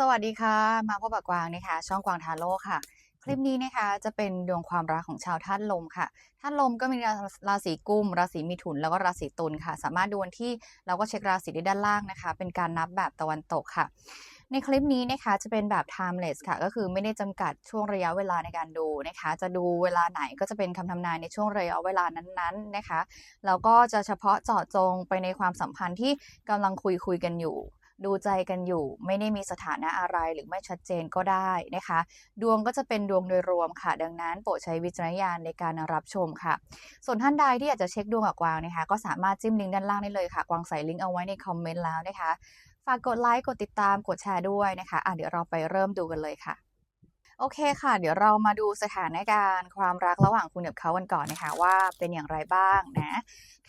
สวัสดีค่ะ มาพบกับกวางนะคะ ช่องกวางทาโร่ค่ะ คลิปนี้นะคะจะเป็นดวงความรักของชาวธาตุลมค่ะธาตุลมก็มีราราศีกุม ราศีมิถุน แล้วก็ราศีตุลค่ะ สามารถดูวันที่เราก็เช็คราศีได้ด้านล่างนะคะ เป็นการนับแบบตะวันตกค่ะ ในคลิปนี้นะคะจะเป็นแบบ timeless ค่ะ ก็คือไม่ได้จำกัดช่วงระยะเวลาในการดูนะคะ จะดูเวลาไหนก็จะเป็นคำทำนายในช่วงระยะเวลานั้นๆนะคะแล้วก็จะเฉพาะเจาะจงไปในความสัมพันธ์ที่กำลังคุยคุยกันอยู่ ดูใจกันอยู่ ไม่ได้มีสถานะอะไรหรือไม่ชัดเจนก็ได้นะคะ ดวงก็จะเป็นดวงโดยรวมค่ะ ดังนั้นโปรดใช้วิจารณญาณในการรับชมค่ะ ส่วนท่านใดที่อยากจะเช็คดวงกับกวางนะคะ ก็สามารถจิ้มลิงก์ด้านล่างได้เลยค่ะ กวางใส่ลิงก์เอาไว้ในคอมเมนต์แล้วนะคะ ฝากกดไลค์ กดติดตาม กดแชร์ด้วยนะคะ อะเดี๋ยวเราไปเริ่มดูกันเลยค่ะ โอเคค่ะ เดี๋ยวเรามาดูสถานการณ์ความรักระหว่างคุณกับเขากันก่อนนะคะ ว่าเป็นอย่างไรบ้างนะ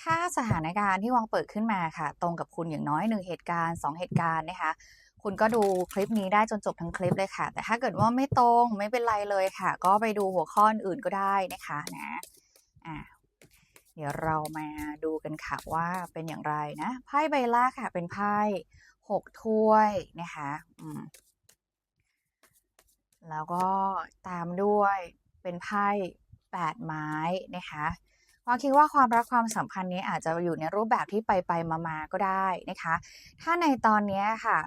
ถ้าสถานการณ์ที่วางเปิดขึ้นมาค่ะ ตรงกับคุณอย่างน้อยหนึ่งเหตุการณ์สองเหตุการณ์นะคะ คุณก็ดูคลิปนี้ได้จนจบทั้งคลิปเลยค่ะ แต่ถ้าเกิดว่าไม่ตรงไม่เป็นไรเลยค่ะ ก็ไปดูหัวข้ออื่นก็ได้นะคะนะอะเดี๋ยวเรามาดูกันค่ะว่าเป็นอย่างไรนะไพ่ใบแรกค่ะ เป็นไพ่หกถ้วยนะคะ อืม แล้วก็ตามด้วยเป็นไพ่แปดไม้นะคะ วางคิดว่าความรักความสัมพันธ์นี้อาจจะอยู่ในรูปแบบที่ไปไปมามาก็ได้นะคะ ถ้าในตอนนี้ค่ะ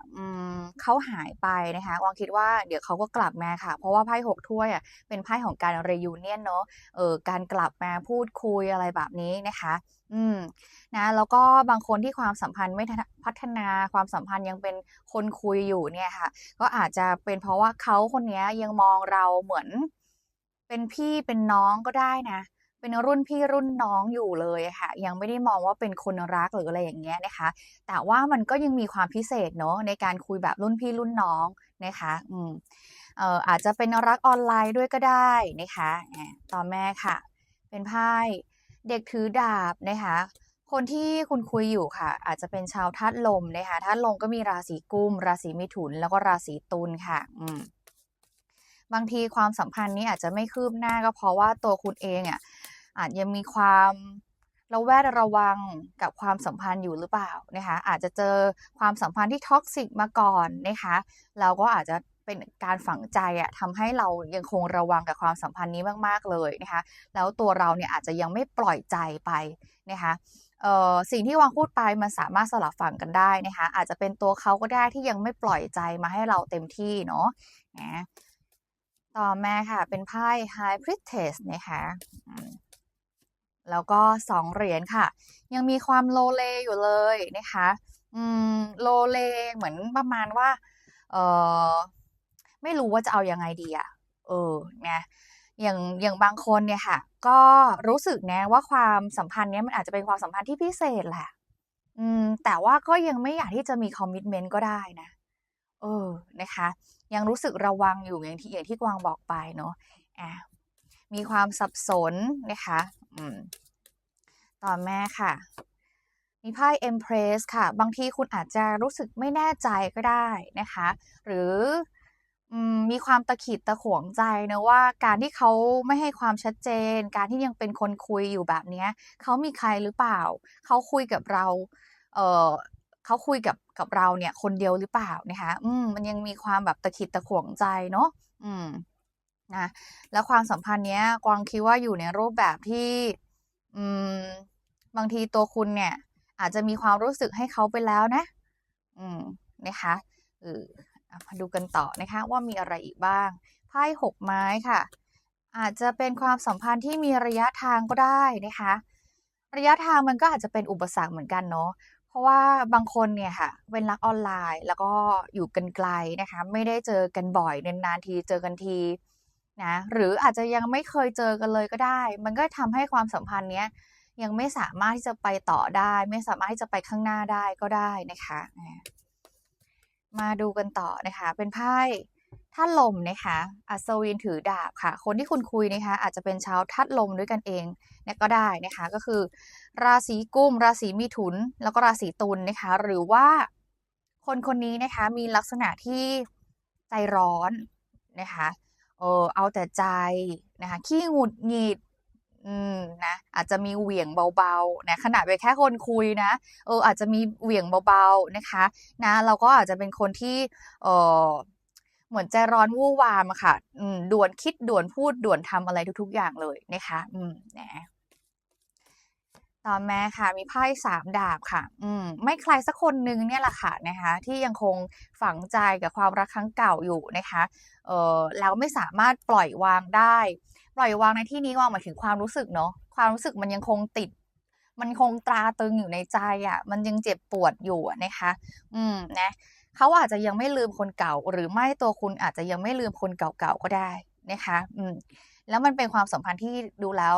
เขาหายไปนะคะวางคิดว่าเดี๋ยวเขาก็กลับมาค่ะ เพราะว่าไพ่หกถ้วยอะเป็นไพ่ของการเรยูเนียนเนาะเออการกลับมาพูดคุยอะไรแบบนี้นะคะ อืมนะแล้วก็บางคนที่ความสัมพันธ์ไม่พัฒนาความสัมพันธ์ยังเป็นคนคุยอยู่เนี่ยค่ะ ก็อาจจะเป็นเพราะว่าเขาคนนี้ยังมองเราเหมือน เป็นพี่เป็นน้องก็ได้นะ เป็นรุ่นพี่รุ่นน้องอยู่เลยค่ะ ยังไม่ได้มองว่าเป็นคนรักหรืออะไรอย่างเงี้ยนะคะ แต่ว่ามันก็ยังมีความพิเศษเนาะในการคุยแบบรุ่นพี่รุ่นน้องนะคะอืมเอ่ออาจจะเป็นรักออนไลน์ด้วยก็ได้นะคะต่อแม่ค่ะ เป็นไพ่เด็กถือดาบนะคะคนที่คุณคุยอยู่ค่ะ อาจจะเป็นชาวธาตุลมนะคะธาตุลมก็มีราศีกุม ราศีมิถุน แล้วก็ราศีตุลค่ะอืมบางทีความสัมพันธ์นี้อาจจะไม่คืบหน้าก็เพราะว่าตัวคุณเองอะ อาจยังมีความระแวดระวังกับความสัมพันธ์อยู่หรือเปล่านะคะอาจจะเจอความสัมพันธ์ที่ท็อกซิกมาก่อนนะคะเราก็อาจจะเป็นการฝังใจอะทำให้เรายังคงระวังกับความสัมพันธ์นี้มาก ๆ เลยนะคะแล้วตัวเราเนี่ยอาจจะยังไม่ปล่อยใจไปนะคะเอ่อสิ่งที่วางพูดไปมันสามารถสลับฝั่งกันได้นะคะอาจจะเป็นตัวเขาก็ได้ที่ยังไม่ปล่อยใจมาให้เราเต็มที่เนาะนะต่อมาค่ะเป็นไพ่ High Priestess นะคะ แล้วก็สองเหรียญค่ะ ยังมีความโลเลอยู่เลยนะคะอืมโลเลเหมือนประมาณว่าเออไม่รู้ว่าจะเอาอยัางไงดีอะเออนะอย่างอย่างบางคนเนี่ยค่ะ ก็รู้สึกนะว่าความสัมพันธ์เนี้ยมันอาจจะเป็นความสัมพันธ์ที่พิเศษแหละอืมแต่ว่าก็ยังไม่อยากที่จะมีคอมมิชเมนต์ก็ได้นะเออนะคะ ยังรู้สึกระวังอยู่อย่างที่อย่างที่กวางบอกไปเนาะอะมีความสับสนนะคะ อืม ต่อแม่ค่ะ มีไพ่ Empress ค่ะ บางทีคุณอาจจะรู้สึกไม่แน่ใจก็ได้นะคะ หรือมีความตะขิดตะขวงใจนะว่าการที่เขาไม่ให้ความชัดเจน การที่ยังเป็นคนคุยอยู่แบบนี้เขามีใครหรือเปล่า เขาคุยกับเราเออเขาคุยกับกับเราเนี่ยคนเดียวหรือเปล่านะคะอืมมันยังมีความแบบตะขิดตะขวงใจเนาะอืมนะแล้วความสัมพันธ์เนี้ยกวางคิดว่าอยู่ในรูปแบบที่ อืม บางทีตัวคุณเนี่ย อาจจะมีความรู้สึกให้เขาไปแล้วนะ อืมนะคะเออมาดูกันต่อนะคะว่ามีอะไรอีกบ้างไพ่หกไม้ค่ะ อาจจะเป็นความสัมพันธ์ที่มีระยะทางก็ได้นะคะ ระยะทางมันก็อาจจะเป็นอุปสรรคเหมือนกันเนาะเพราะว่าบางคนเนี่ยค่ะเป็นรักออนไลน์แล้วก็อยู่กันไกลนะคะ ไม่ได้เจอกันบ่อยนานๆทีเจอกันที นะหรืออาจจะยังไม่เคยเจอกันเลยก็ได้ มันก็ทำให้ความสัมพันธ์เนี้ยยังไม่สามารถที่จะไปต่อได้ ไม่สามารถที่จะไปข้างหน้าได้ก็ได้นะคะมาดูกันต่อนะคะ เป็นไพ่ท่าลมนะคะอัศวินถือดาบค่ะ คนที่คุณคุยนะคะ อาจจะเป็นชาวทัดลมด้วยกันเองเนะก็ได้นะคะ ก็คือ ราศีกุม ราศีมิถุน แล้วก็ราศีตุลนนะคะ หรือว่าคนคนนี้นะคะมีลักษณะที่ใจร้อนนะคะ เออเอาแต่ใจนะคะขี้หงุดหงิดอืมนะอาจจะมีเหวี่ยงเบาๆนะขนาดไปแค่คนคุยนะเอออาจจะมีเหวี่ยงเบาๆนะคะนะเราก็อาจจะเป็นคนที่เออเหมือนใจร้อนวู่วามอะค่ะ อืมด่วนคิดด่วนพูดด่วนทำอะไรทุก ๆ อย่างเลยนะคะ อืมนะ ต่อมาค่ะมีไพ่สามดาบค่ะ อืมไม่ใครสักคนนึงเนี่ยแหละค่ะนะคะ ที่ยังคงฝังใจกับความรักครั้งเก่าอยู่นะคะ เออแล้วไม่สามารถปล่อยวางได้ ปล่อยวางในที่นี้วางหมายถึงความรู้สึกเนาะความรู้สึกมันยังคงติด มันคงตราตรึงอยู่ในใจอะ่ะ มันยังเจ็บปวดอยู่นะคะ อืมนะเขาอาจจะยังไม่ลืมคนเก่า หรือไม่ตัวคุณอาจจะยังไม่ลืมคนเก่าๆก็ได้นะคะ อืมแล้วมันเป็นความสัมพันธ์ที่ดูแล้ว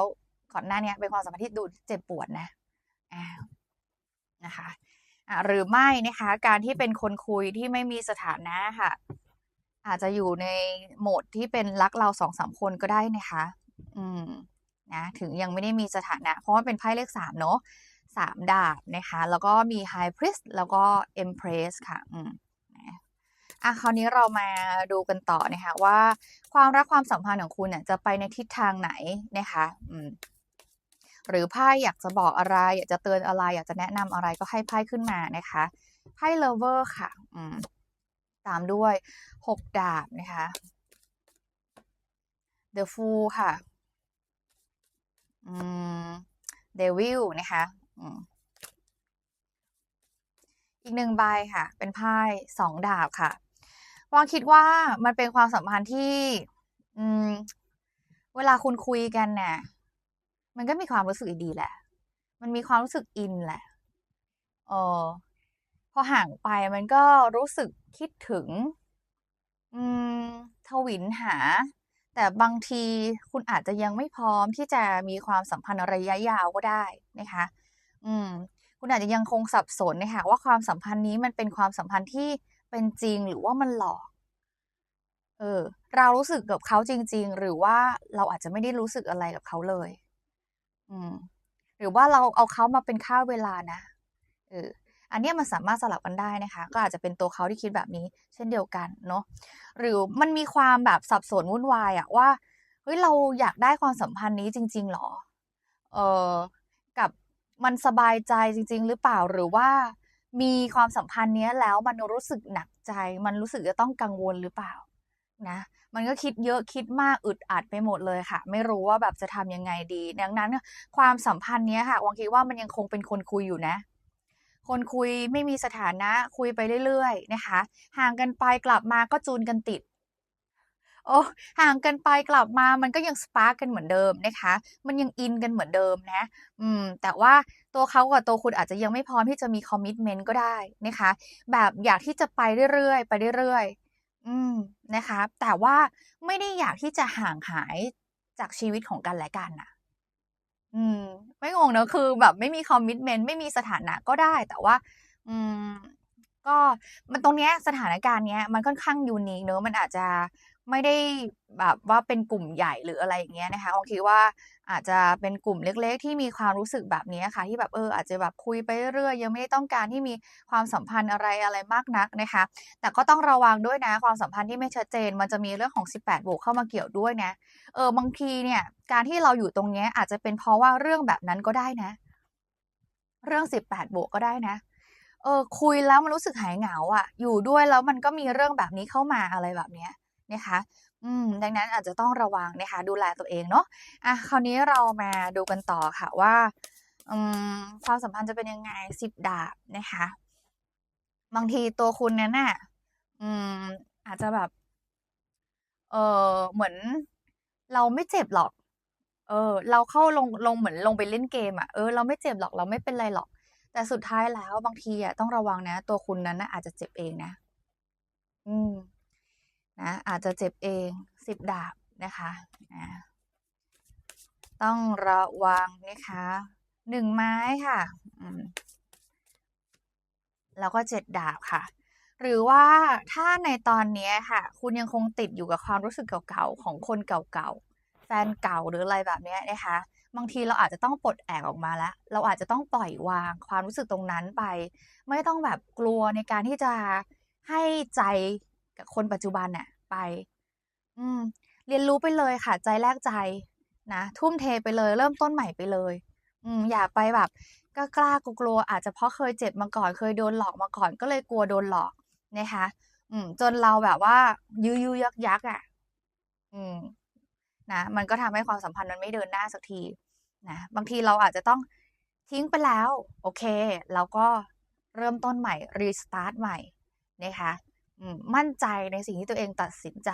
ก่อนหน้านี้เป็นความสัมพันธ์ที่ดูเจ็บปวดนะนะคะหรือไม่นะคะ การที่เป็นคนคุยที่ไม่มีสถานะค่ะ อาจจะอยู่ในโหมดที่เป็นรักเราสองสามคนก็ได้นะคะ อืมนะถึงยังไม่ได้มีสถานะ เพราะว่าเป็นไพ่เลขสามเนาะสามดาบนะคะ แล้วก็มี High Priest แล้วก็ Empress ค่ะ อืมนะอะคราวนี้เรามาดูกันต่อนะคะว่าความรักความสัมพันธ์ของคุณเนี่ยจะไปในทิศทางไหนนะคะ อืม หรือไพ่อยากจะบอกอะไร อยากจะเตือนอะไร อยากจะแนะนำอะไรก็ให้ไพ่ขึ้นมานะคะไพ่ Lover ค่ะอืมตามด้วยหกดาบนะคะ The Fool ค่ะอืม Devil นะคะอืมอีกหนึ่งใบค่ะ เป็นไพ่สองดาบค่ะวางคิดว่ามันเป็นความสัมพันธ์ที่ อืม เวลาคุณคุยกันเนี่ย มันก็มีความรู้สึกดีแหละ มันมีความรู้สึกอินแหละเออพอห่างไปมันก็รู้สึกคิดถึง อืมทวินหา แต่บางทีคุณอาจจะยังไม่พร้อมที่จะมีความสัมพันธ์ระยะยาวก็ได้นะคะ อืม คุณอาจจะยังคงสับสนนะคะว่าความสัมพันธ์นี้มันเป็นความสัมพันธ์ที่เป็นจริงหรือว่ามันหลอก เออ เรารู้สึกกับเขาจริง ๆ หรือว่าเราอาจจะไม่ได้รู้สึกอะไรกับเขาเลย อืม หรือว่าเราเอาเขามาเป็นค่าเวลานะ เออ อันนี้มันสามารถสลับกันได้นะคะ ก็อาจจะเป็นตัวเขาที่คิดแบบนี้ เช่นเดียวกันเนาะ หรือมันมีความแบบสับสนวุ่นวายอะว่า เฮ้ย เราอยากได้ความสัมพันธ์นี้จริง ๆหรอ เออกับมันสบายใจจริง ๆ หรือเปล่า หรือว่ามีความสัมพันธ์นี้แล้วมันรู้สึกหนักใจ มันรู้สึกจะต้องกังวลหรือเปล่า นะ มันก็คิดเยอะคิดมากอึดอัดไปหมดเลยค่ะ ไม่รู้ว่าแบบจะทำยังไงดี ดังนั้นความสัมพันธ์เนี้ยค่ะวางคิดว่ามันยังคงเป็นคนคุยอยู่นะ คนคุยไม่มีสถานะคุยไปเรื่อยๆนะคะ ห่างกันไปกลับมาก็จูนกันติดโอ้ห่างกันไปกลับมามันก็ยังสปาร์กกันเหมือนเดิมนะคะ มันยังอินกันเหมือนเดิมนะ อืม แต่ว่าตัวเขากับตัวคุณอาจจะยังไม่พร้อมที่จะมีคอมมิชเมนต์ก็ได้นะคะ แบบอยากที่จะไปเรื่อยๆไปเรื่อยๆ อืมนะคะ แต่ว่าไม่ได้อยากที่จะห่างหายจากชีวิตของกันและกันนะอืม ไม่งงเนอะคือ แบบไม่มีคอมมิชเมนต์ไม่มีสถานะก็ได้ แต่ว่า อืม ก็มันตรงเนี้ยสถานการณ์เนี้ย มันค่อนข้างยูนิคเนอะมันอาจจะ ไม่ได้แบบว่าเป็นกลุ่มใหญ่หรืออะไรอย่างเงี้ยนะคะบางทีว่าอาจจะเป็นกลุ่มเล็กๆ ที่มีความรู้สึกแบบนี้ค่ะ ที่แบบเอออาจจะแบบคุยไปเรื่อยยังไม่ได้ต้องการที่มีความสัมพันธ์อะไรอะไรมากนักนะคะ แต่ก็ต้องระวังด้วยนะความสัมพันธ์ที่ไม่ชัดเจน มันจะมีเรื่องของ 18 บวกเข้ามาเกี่ยวด้วยนะเออบางทีเนี่ยการที่เราอยู่ตรงเนี้ยอาจจะเป็นเพราะว่าเรื่องแบบนั้นก็ได้นะ เรื่อง 18 บวกก็ได้นะเออคุยแล้วมันรู้สึกหายเหงาอะ อยู่ด้วยแล้วมันก็มีเรื่องแบบนี้เข้ามาอะไรแบบเนี้ย นะคะอืมดังนั้นอาจจะต้องระวังนะคะ ดูแลตัวเองเนาะอะคราวนี้เรามาดูกันต่อค่ะว่าอืมความสัมพันธ์จะเป็นยังไงสิบดาบนะคะ บางทีตัวคุณนั้นน่ะอืม อาจจะแบบ เออเหมือนเราไม่เจ็บหรอก เออ เราเข้าลงลงเหมือนลงไปเล่นเกมอะเออเราไม่เจ็บหรอกเราไม่เป็นไรหรอก แต่สุดท้ายแล้วบางทีอะต้องระวังนะ ตัวคุณนั้นนะอาจจะเจ็บเองนะ อืม นะ อาจจะเจ็บเองสิบดาบนะคะนะต้องระวังนะคะหนึ่งไม้ค่ะแล้วก็เจ็ดดาบค่ะ หรือว่าถ้าในตอนนี้ค่ะ คุณยังคงติดอยู่กับความรู้สึกเก่าๆของคนเก่าๆแฟนเก่าหรืออะไรแบบนี้นะคะ บางทีเราอาจจะต้องปลดแอกออกมาแล้ว เราอาจจะต้องปล่อยวางความรู้สึกตรงนั้นไป ไม่ต้องแบบกลัวในการที่จะให้ใจ กับคนปัจจุบันน่ะไป อืม เรียนรู้ไปเลยค่ะ ใจแลกใจนะทุ่มเทไปเลย เริ่มต้นใหม่ไปเลย อืม อย่าไปแบบกล้ากลัวๆอาจจะเพราะเคยเจ็บมาก่อน เคยโดนหลอกมาก่อนก็เลยกลัวโดนหลอกนะคะอืม จนเราแบบว่า ยื้อๆยักๆอะอืม นะมันก็ทำให้ความสัมพันธ์มันไม่เดินหน้าสักทีนะบางทีเราอาจจะต้องทิ้งไปแล้ว โอเค เราก็เริ่มต้นใหม่ restart ใหม่นะคะ มั่นใจในสิ่งที่ตัวเองตัดสินใจ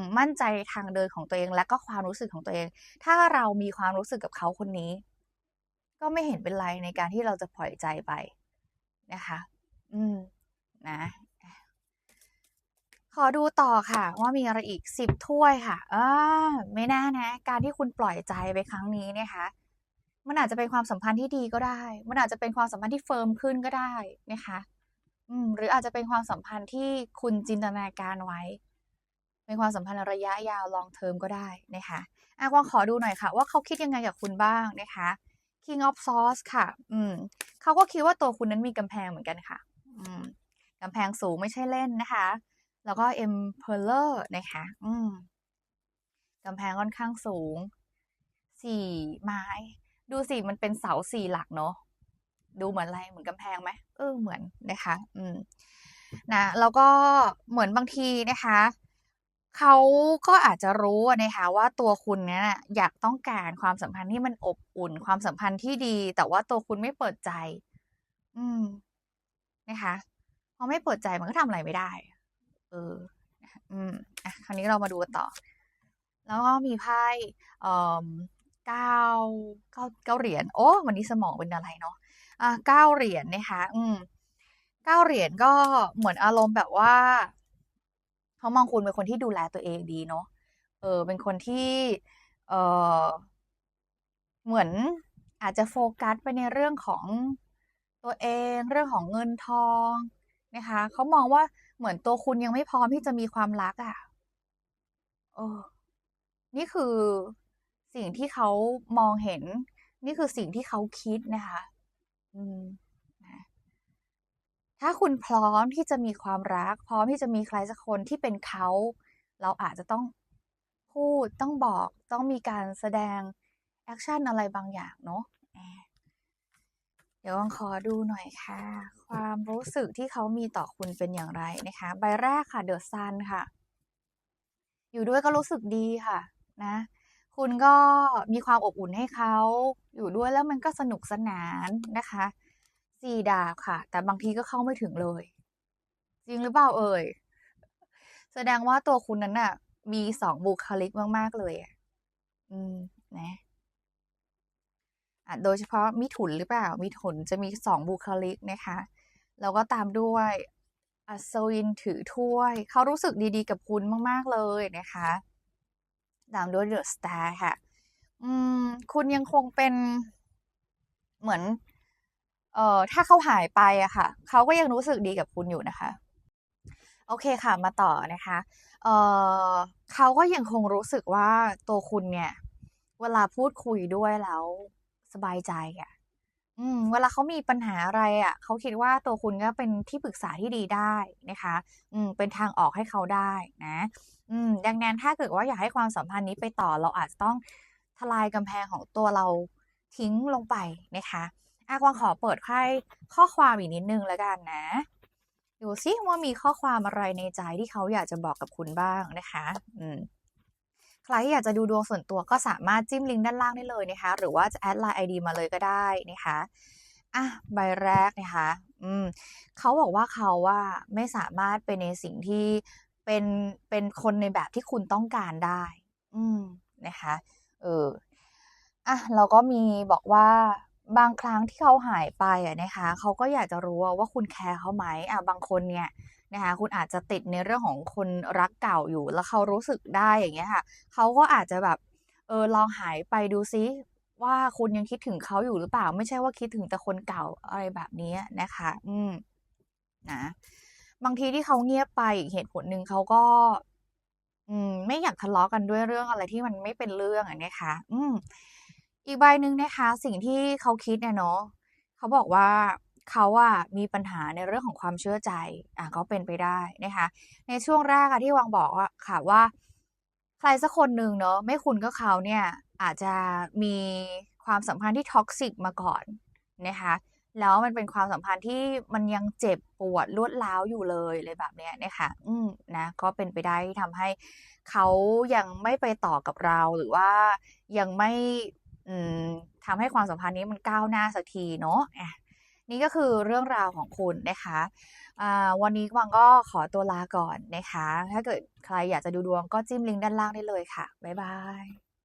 มมั่นใจทางเดินของตัวเองและก็ความรู้สึกของตัวเอง ถ้าเรามีความรู้สึกกับเขาคนนี้ ก็ไม่เห็นเป็นไรในการที่เราจะปล่อยใจไปนะคะ อืม นะ ขอดูต่อค่ะ ว่ามีอะไรอีก10ถ้วยค่ะอาไม่แน่นะ การที่คุณปล่อยใจไปครั้งนี้นะคะ มันอาจจะเป็นความสัมพันธ์ที่ดีก็ได้ มันอาจจะเป็นความสัมพันธ์ที่เฟิร์มขึ้นก็ได้นะคะ อืมหรืออาจจะเป็นความสัมพันธ์ที่คุณจินตนาการไว้ เป็นความสัมพันธ์ระยะยาว long term ก็ได้นะคะอากวางขอดูหน่อยค่ะ ว่าเขาคิดยังไงกับคุณบ้างนะคะ King of Swords ค่ะ อืมเขาก็คิดว่าตัวคุณนั้นมีกำแพงเหมือนกันค่ะ อืมกำแพงสูงไม่ใช่เล่นนะคะ แล้วก็ Emperor นะคะ อืมกำแพงค่อนข้างสูง4ไม้ ดูสิมันเป็นเสา4หลักเนาะ ดูเหมือนอะไรเหมือนกำแพงไหม?เออเหมือนนะคะ อืมนะแล้วก็เหมือนบางทีนะคะเขาก็อาจจะรู้อะนะคะว่าตัวคุณเนี่ยน่ะอยากต้องการความสัมพันธ์ที่มันอบอุ่น ความสัมพันธ์ที่ดี แต่ว่าตัวคุณไม่เปิดใจ อืมนะคะพอไม่เปิดใจมันก็ทำอะไรไม่ได้ เออนะคะอืมอะคราวนี้เรามาดูกันต่อ แล้วก็มีไพ่เอ่อ9 9 9เหรียญโอ้วันนี้สมองเป็นอะไรเนาะ อา9เหรียญนะคะ อืม9เหรียญก็เหมือนอารมณ์แบบว่าเขามองคุณเป็นคนที่ดูแลตัวเองดีเนาะเออ เป็นคนที่ เออเหมือนอาจจะโฟกัสไปในเรื่องของตัวเองเรื่องของเงินทองนะคะเขามองว่าเหมือนตัวคุณยังไม่พร้อมที่จะมีความรักอะเออนี่คือสิ่งที่เขามองเห็น นี่คือสิ่งที่เขาคิดนะคะ อืม นะถ้าคุณพร้อมที่จะมีความรัก พร้อมที่จะมีใครสักคนที่เป็นเขา เราอาจจะต้องพูดต้องบอกต้องมีการแสดง แอกชันอะไรบางอย่างเนาะเดี๋ยวกวางขอดูหน่อยค่ะ ความรู้สึกที่เขามีต่อคุณเป็นอย่างไรนะคะ ใบแรกค่ะ The Sun ค่ะ อยู่ด้วยก็รู้สึกดีค่ะ นะ คุณก็มีความอบอุ่นให้เขาอยู่ด้วยแล้วมันก็สนุกสนานนะคะ4ดาบค่ะ แต่บางทีก็เข้าไม่ถึงเลย จริงหรือเปล่าเอ่ย?แสดงว่าตัวคุณนั้นน่ะ มี2บุคลิกมากๆเลยอะอืมนะอาโดยเฉพาะมิถุนหรือเปล่า?มิถุนจะมี2บุคลิกนะคะ แล้วก็ตามด้วยอัศวินถือถ้วย เขารู้สึกดีๆกับคุณมาก ๆ เลยนะคะ ตามด้วยเดอะสตาร์ค่ะ อืม คุณยังคงเป็นเหมือน เอ่อ ถ้าเขาหายไปอะค่ะ เขาก็ยังรู้สึกดีกับคุณอยู่นะคะ โอเคค่ะ มาต่อนะคะ เอ่อเขาก็ยังคงรู้สึกว่าตัวคุณเนี่ย เวลาพูดคุยด้วยแล้วสบายใจอะ อืมเวลาเขามีปัญหาอะไรอะเขาคิดว่าตัวคุณก็เป็นที่ปรึกษาที่ดีได้นะคะ อืมเป็นทางออกให้เขาได้นะ อืมดังนั้นถ้าเกิดว่าอยากให้ความสัมพันธ์นี้ไปต่อเราอาจจะต้องทลายกำแพงของตัวเราทิ้งลงไปนะคะอากวางขอเปิดไพ่ข้อความอีกนิดนึงแล้วกันนะดูซิว่ามีข้อความอะไรในใจที่เขาอยากจะบอกกับคุณบ้างนะคะ อืม ใครที่อยากจะดูดวงส่วนตัวก็สามารถจิ้มลิงก์ด้านล่างได้เลยนะคะ หรือว่าจะแอดไลน์ไอดีมาเลยก็ได้นะคะอะใบแรกนะคะอืมเขาบอกว่าเขาอะไม่สามารถเป็นในสิ่งที่เป็นเป็นคนในแบบที่คุณต้องการได้ อืมนะคะเอออะแล้วก็มีบอกว่าบางครั้งที่เขาหายไปอะนะคะเขาก็อยากจะรู้ว่าคุณแคร์เขาไหมอะบางคนเนี่ย นะคะคุณอาจจะติดในเรื่องของคนรักเก่าอยู่ แล้วเขารู้สึกได้อย่างเงี้ยค่ะเขาก็อาจจะแบบเออลองหายไปดูซิว่าคุณยังคิดถึงเขาอยู่หรือเปล่า?ไม่ใช่ว่าคิดถึงแต่คนเก่าอะไรแบบนี้นะคะ อืมนะบางทีที่เขาเงียบไปอีกเหตุผลหนึ่งเขาก็ อืม ไม่อยากทะเลาะกันด้วยเรื่องอะไรที่มันไม่เป็นเรื่องอะนะคะ อืม อีกใบหนึ่งนะคะ สิ่งที่เขาคิดอะเนาะเขาบอกว่า เขาอะมีปัญหาในเรื่องของความเชื่อใจอะก็เป็นไปได้นะคะ ในช่วงแรกอะที่วางบอกอะค่ะว่า ใครสักคนหนึ่งเนาะไม่คุณก็เขาเนี่ยอาจจะมีความสัมพันธ์ที่ toxic มาก่อนนะคะแล้วมันเป็นความสัมพันธ์ที่มันยังเจ็บปวดรวดร้าวอยู่เลยอะไรแบบเนี้ยนะคะอืมนะก็เป็นไปได้ที่ทำให้เขายังไม่ไปต่อกับเราหรือว่ายังไม่อืมทำให้ความสัมพันธ์นี้มันก้าวหน้าสักทีเนาะ นี่ก็คือเรื่องราวของคุณนะคะอ่าวันนี้กวางก็ขอตัวลาก่อนนะคะ ถ้าเกิดใครอยากจะดูดวงก็จิ้มลิงก์ด้านล่างได้เลยค่ะ บ๊ายบาย